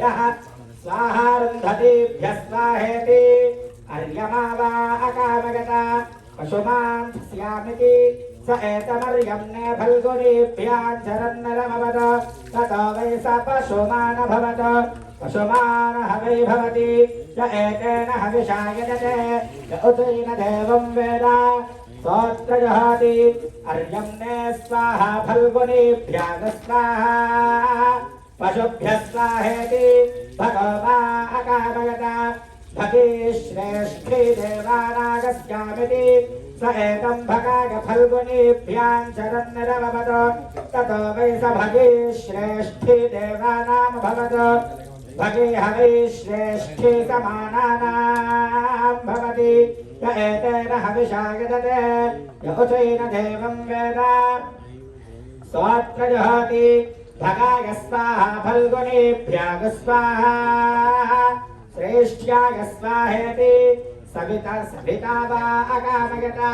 स्वाहाभ्यः स्वाहारुन्धतीभ्यः स्वाहेति अर्यमा वा अकामगता पशुमान् स्यामिति स एतमर्यम्ने फल्गुनीभ्याञ्चरन्नरमवद ततो वै स पशुमानभवत पशुमानः वै भवति य एतेन हविषा यजते य उतेन देवं वेद स्तोत्र जहाति अर्यम्ने स्वाहा फल्गुनीभ्याग पशुभ्यः स्वाहेति भगवा अकामयता भगे श्रेष्ठे देवानागस्यामिति स एतं भगाय फल्गुनीभ्याञ्चरन्निरवमत ततो वै स भगे श्रेष्ठे देवानामभवत् भगे हवे श्रेष्ठे समानानां भवति। य एतेन हविषा यजते य उचैन देवं वेद। स्वात्र जहाति भगाय स्वाहा फल्गुनेभ्याग स्वाहा श्रेष्ठ्याय स्वाहेति, सविता सविता वा अकामयता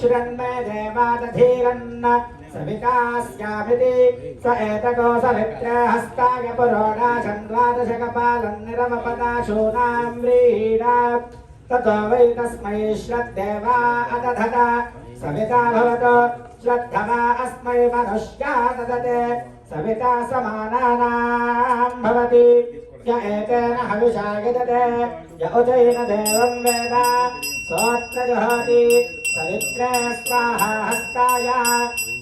शृण्मे देवादधीरन्न सवितास्यामिति, स एतको सवित्रे हस्ताय पुरोडाशन् द्वादशकपालन् निरवपदाशूनां व्रीडा ततो वै तस्मै श्रद्धेवा अदधत, सविता भवतो, श्रद्धमा अस्मै मनुष्या ददते। सविता समानानां भवति। य एतेन हविषा यजते य उचैन देवं वेद। सोऽत्र जुहोति सवित्रे स्वाहा हस्ताय।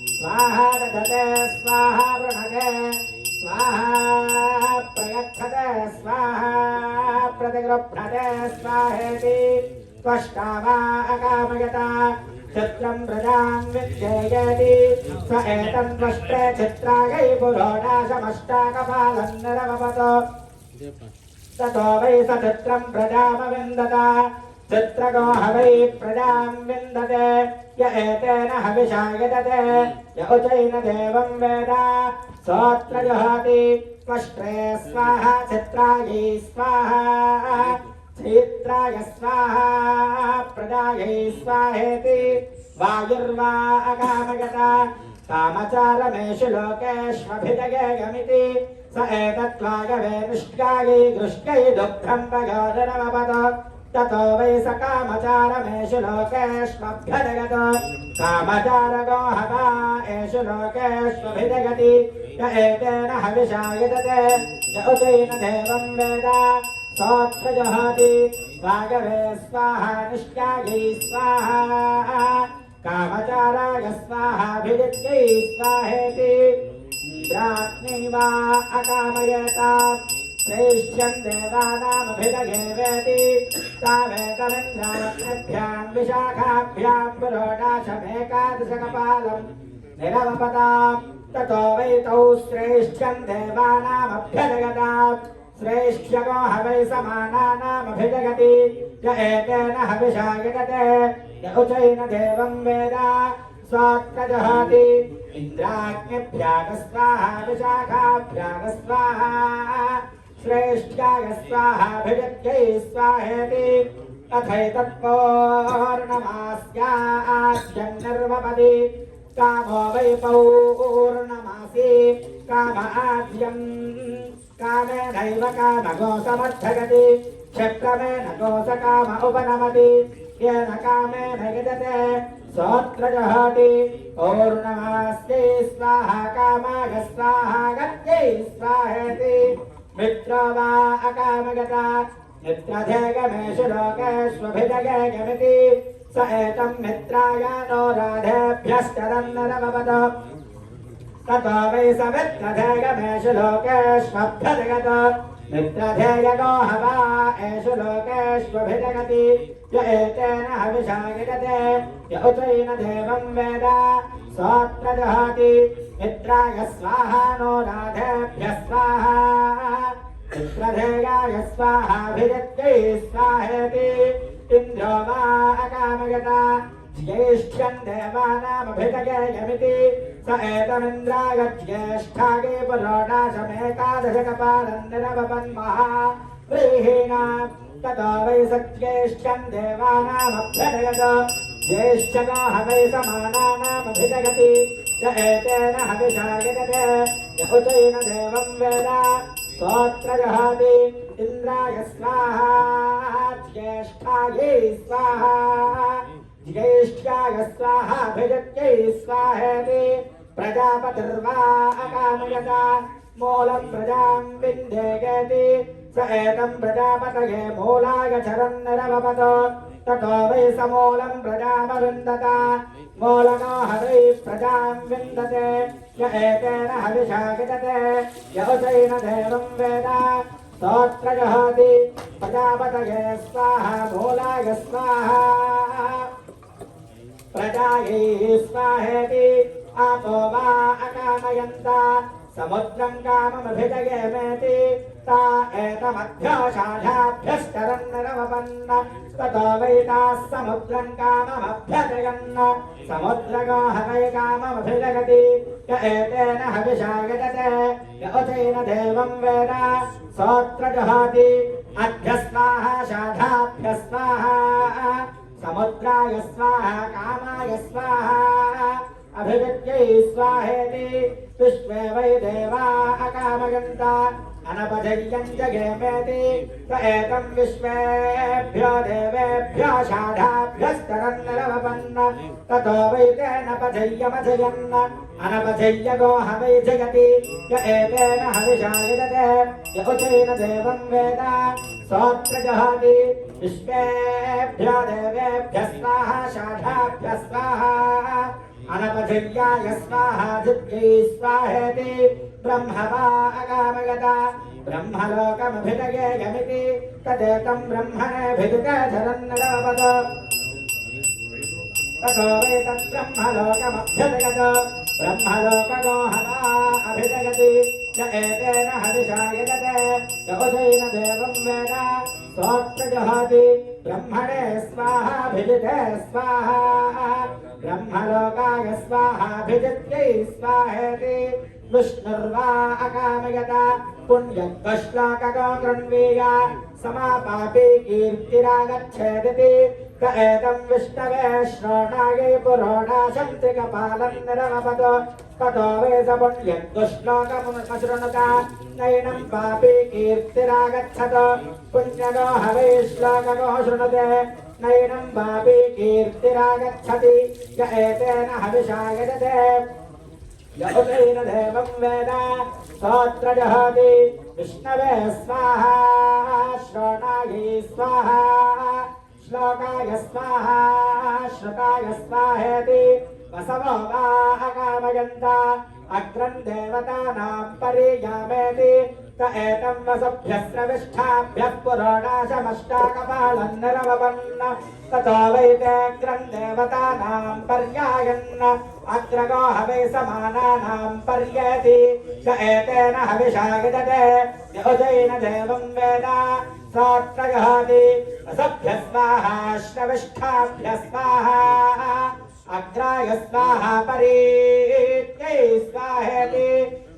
स्वाहा दधते, स्वाहा वृणते। स्वाहा स्वाहा प्रतिगृह्णते, स्वाहेति। अकामयता। चित्रं प्रजां विद्येयति स एतं त्वष्ट्रे चित्रायै पुरोडाशमष्टाकपालं निरवपतो ततो वै स चित्रं प्रजामविन्दत चित्रगो ह वै प्रजां विन्दते य एतेन हविषा यजते य उचैन देवं वेद सोऽत्र जुहाति त्वष्ट्रे स्वाहा चित्रायै स्वाहा क्षेत्राय स्वाहा प्रजायै स्वाहेति, वायुर्वा अकामगता कामचारमेषु लोकेष्वभिजगेयमिति स एतत्त्वागवे दृष्ट्यै दुःखं प्रयोजनमपद, ततो वै स कामचारमेषु लोकेष्वभ्यजगत कामचारगो हवा एषु लोकेष्वभिजगति, य एतेन हविषा यजते, य उचैन देवं वेद सोऽत्र जहाति वागवे स्वाहा निष्कायै स्वाहा कामचाराय स्वाहाभिजित्यै स्वाहेति निद्राग्नि वा अकामयता श्रेष्ठ्यं देवानामभिजगेवेति तावेतमिन्द्राग्निभ्यां विशाखाभ्यां पुरोडाशमेकादशकपालं निरवपतां ततो वै तौ श्रेष्ठ्यं देवानामभ्यजगताम् श्रेष्ठ्यगो हवै समानानामभिजगति, य एतेन हविषा यजते य उचैन देवं वेद स्वात्र जहाति इन्द्राग्निभ्याग स्वाहा श्रेष्ठ्याय स्वाहाभिजत्यै स्वाहेति कामो वै पौर्णमासी काम आद्यम् कामेनैव कामगो समर्थयति क्षत्रमेन गोसकाम उपनमति, येन कामेन यजते सोऽत्र जहाति पौर्णमास्यै स्वाहा कामाय स्वाहा गत्यै स्वाहेति। मित्रो वा अकामगता मित्रधेयमेषु लोकेष्वभिजगेयमिति स एतं मित्राय नो राधेभ्यश्चरन्नरमवद ततो वै स मित्रधेयमेषु लोकेष्वभ्यजगत मित्रधेयगो हवा एषु लोकेष्वभिजगति य एतेन हविषा यजते य उचैन स्वाहा नो राधेभ्यः स्वाहा। मित्रधेयाय स्वाहाभिजत्यै स्वाहेति। वा अकामयता ज्येष्ठ्यं देवानामभिजगेयमिति स एतमिन्द्राय ज्येष्ठागे पुरोडाशमेकादशकपालं निरवपन्महा व्रीहीणा ततो वै सज्येष्ठम् देवानामभ्यदयत ज्येष्ठको हवै समानानामभिजगति य एतेन हविषा यजते य उचैन देवं वेद स्तोत्र जहाति इन्द्राय स्वाहा ज्येष्ठायै स्वाहा ज्येष्ठ्याय स्वाहाभिजत्यै स्वाहेति प्रजापतिर्वा अकामयत मूलं प्रजां विन्ध्येगति स एतं प्रजापतये मूलाय चरन्नरवपत ततो वै समूलं प्रजामविन्दत मूलनो हरै प्रजां विन्दते। य एतेन हविषा विदते। य उचैन देवं वेद। स्तोत्र जहाति प्रजापतये स्वाहा मूलाय स्वाहा प्रजायै स्वाहेति, आपो वा अकामयन्त, समुद्रं काममभिजयेमेति, ता एतमभ्याशाढाभ्यश्चरन्नरवपन्न ततो वै ताः समुद्रं काममभ्यजयन् समुद्रगो हवै काममभिजगति, य एतेन हविषा यजते य उचैन देवं वेद सोऽत्र जहाति अभ्यस्वाहा शाढाभ्यस्वाहा समुद्राय स्वाहा कामाय स्वाहा अभिविद्यै स्वाहेति विश्वे वै देवा अकामयन्त अनपजय्यं जगेमेति स एतं विश्वेभ्यो देवेभ्यो षाढाभ्यस्तरन्नरवपन्न ततो वै तेन पजय्यमजयन् अनपजय्यगो हवै जगति य एतेन हविषा यजते य उचैन देवं वेद स्तोत्र जहाति विश्वेभ्यो देवेभ्यः स्वाहा षाढाभ्यः स्वाहा अनपजय्याय स्वाहा दिव्यै स्वाहेति ब्रह्म वा अगामगत ब्रह्मलोकमभिदये यमिति तदेतं ब्रह्मणेऽभिदुकधरन्नरवद ततो वै तद्ब्रह्मलोकमभ्यजगत ब्रह्मलोकगो अभिजगति य एतेन हविषा यजते य उदयेन देवं स्तोत्र जहाति ब्रह्मणे स्वाहाभिजिते स्वाहा ब्रह्मलोकाय स्वाहाभिजित्यै स्वाहेति विष्णुर्वा अकामयत पुण्यश्लोकगो गृह्णीय समापापि कीर्तिरागच्छेदिति क एतं विष्णवे श्रोणायै पुरोणाशन्त्रिकपालं निरमपद ततो वै स पुण्यद्दुश्लोकमुपशृणुत नैनं पापी कीर्तिरागच्छत। पुण्यगो हवै श्लोकगो शृणुते। नैनं पापी कीर्तिरागच्छति। य एतेन हविषा यजते यहुतेन देवं वेद। स्तोत्र जहाति विष्णवे स्वाहा। श्रोणायै स्वाहा। श्लोकाय स्वाहा। श्रुताय स्वाहेति। वसवो वा अकामयन्त अग्रं देवतानां परियामेति। त एतं वसभ्यः स्रविष्ठाभ्यः पुरोणाशमष्टाकपालं निरवपन्न ततो वै तेऽग्रं देवतानां पर्यायन् अग्रगो हवै समानानां पर्येति। स एतेन हविषा यजते यहुजैन देवं वेद। स्तोत्र जहाति वसभ्य स्वाहा श्रविष्ठाभ्य स्वाहा अग्राय स्वाहा परीत्यै स्वाहेति।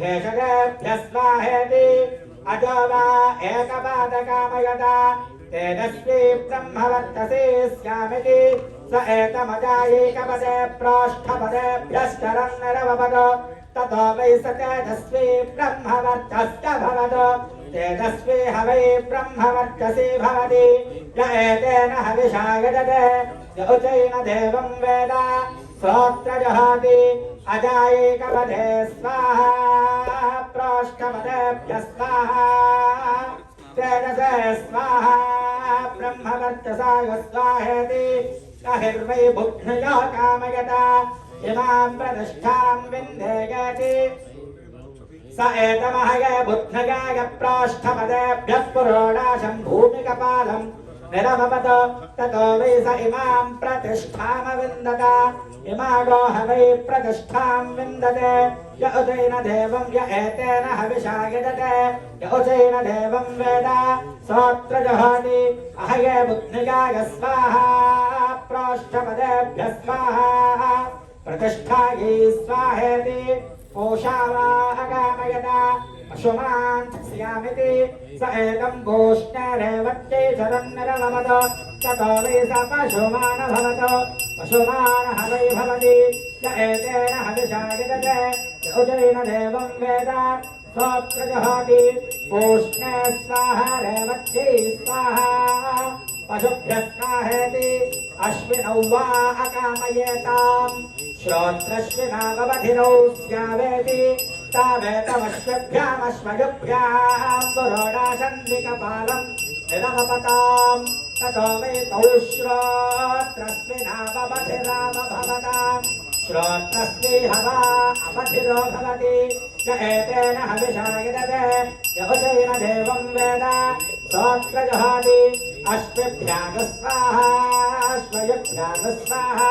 भेषजेभ्यः स्वाहेति अजो वा एकपादकामयत। तेजस्वी ब्रह्मवर्तसे स्यामिति। स एतमजायैकपदे प्रोष्ठपदेभ्यश्चरन्नरवपद ततो वै स तेजस्वी ब्रह्मवर्चस्य भवत। तेजस्वी हवै ब्रह्मवर्चसी भवति। य एतेन हविषा यजते। य उचैन देवं वेद। स्तोत्र जहाति अजायैकपदे स्वाहा प्रोष्ठपदेभ्यः स्वाहा तेजसे स्वाहा ब्रह्मवर्चसाय स्वाहेति अहिर्वै बुद्ध्या कामयत इमां प्रतिष्ठां विन्देयति स एतमहय बुद्धगाय प्राष्ठपदेभ्यः पुरोडाशम् भूमिकपालम् निरभवत ततो वै स इमाम् प्रतिष्ठामविन्दत इमागो ह वै प्रतिष्ठाम् विन्दते। य उचैन देवम् य एतेन हविषा यजते य उचैन देवम् वेद। सोऽत्र जहाति अहये बुद्धिगाय स्वाहा। प्राष्ठपदेभ्यः स्वाहा। प्रतिष्ठायै स्वाहेति। कोशावाहगामयत पशुमान् स्यामिति स एकम् भूष्णरेवत्यै चरन्निरमवद ततो वै स पशुमानभवत पशुमानः वै भवति। य एतेन हविषा य उजैन देवम् वेद। सोऽत्र जहाति। पूष्णे स्वाहा रेवत्यै स्वाहा। पशुभ्यः स्वाहेति अश्विनौ वा अकामयेताम्। श्रोत्रश्विनावधिरौ स्यावेति। तावेतमश्वभ्यामश्वयुभ्याम् पुरोडाशन्विकपालम् निरमपताम् ततो वै तौ श्रोत्रस्मिनावधिरावभवताम् श्रोत्रस्मिह वा अवधिरो भवति। य एतेन हविषा यदते यवचैन देवं वेद। सोऽत्रजहाति अश्वभ्याग स्वाहा अश्वयुभ्याग स्वाहा